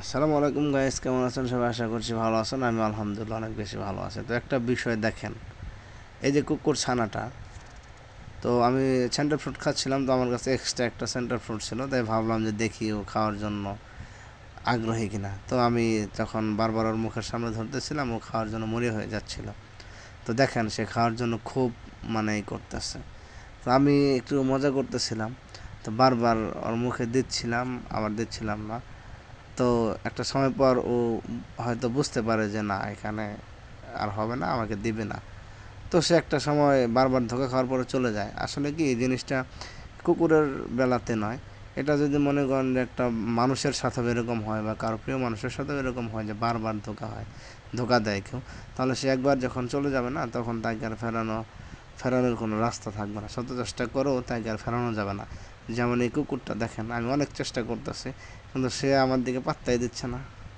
আসসালামু আলাইকুম গাইস কেমন আছেন? সবাই আশা করছি ভালো আছেন। আমি আলহামদুলিল্লাহ অনেক বেশি ভালো আছি। তো একটা বিষয় দেখেন, এই যে কুকুর ছানাটা, তো আমি সেন্টার ফ্রুট খাচ্ছিলাম, তো আমার কাছে এক্সট্রা একটা সেন্টার ফ্রুট ছিল, তাই ভাবলাম যে দেখি ও খাওয়ার জন্য আগ্রহী কিনা। তো আমি তখন বারবার ওর মুখের সামনে ধরতেছিলাম, ও খাওয়ার জন্য মরিয়া হয়ে যাচ্ছিল। তো দেখেন, সে খাওয়ার জন্য খুব মানে করতেছে। তো আমি একটু মজা করতেছিলাম, তো বারবার ওর মুখে দিচ্ছিলাম, আবার দিচ্ছিলাম না। তো একটা সময় পর ও হয়তো বুঝতে পারে যে না, এখানে আর হবে না, আমাকে দিবে না। তো সে একটা সময় বারবার ধোকা খাওয়ার পরে চলে যায়। আসলে কি, এই জিনিসটা কুকুরের বেলাতে নয়। এটা যদি মনে করেন যে একটা মানুষের সাথে এরকম হয় বা কারও প্রিয় মানুষের সাথেও এরকম হয় যে বারবার ধোকা হয়, ধোকা দেয় কেউ, তাহলে সে একবার যখন চলে যাবে না, তখন তাকে আর ফেরানো, ফেরানোর কোনো রাস্তা থাকবে না। শত চেষ্টা করেও তাকে আর ফেরানো যাবে না। যেমন এই কুকুরটা দেখেন, আমি অনেক চেষ্টা করতেছি, কিন্তু সে আমার দিকে পাত্তাই দিচ্ছে না।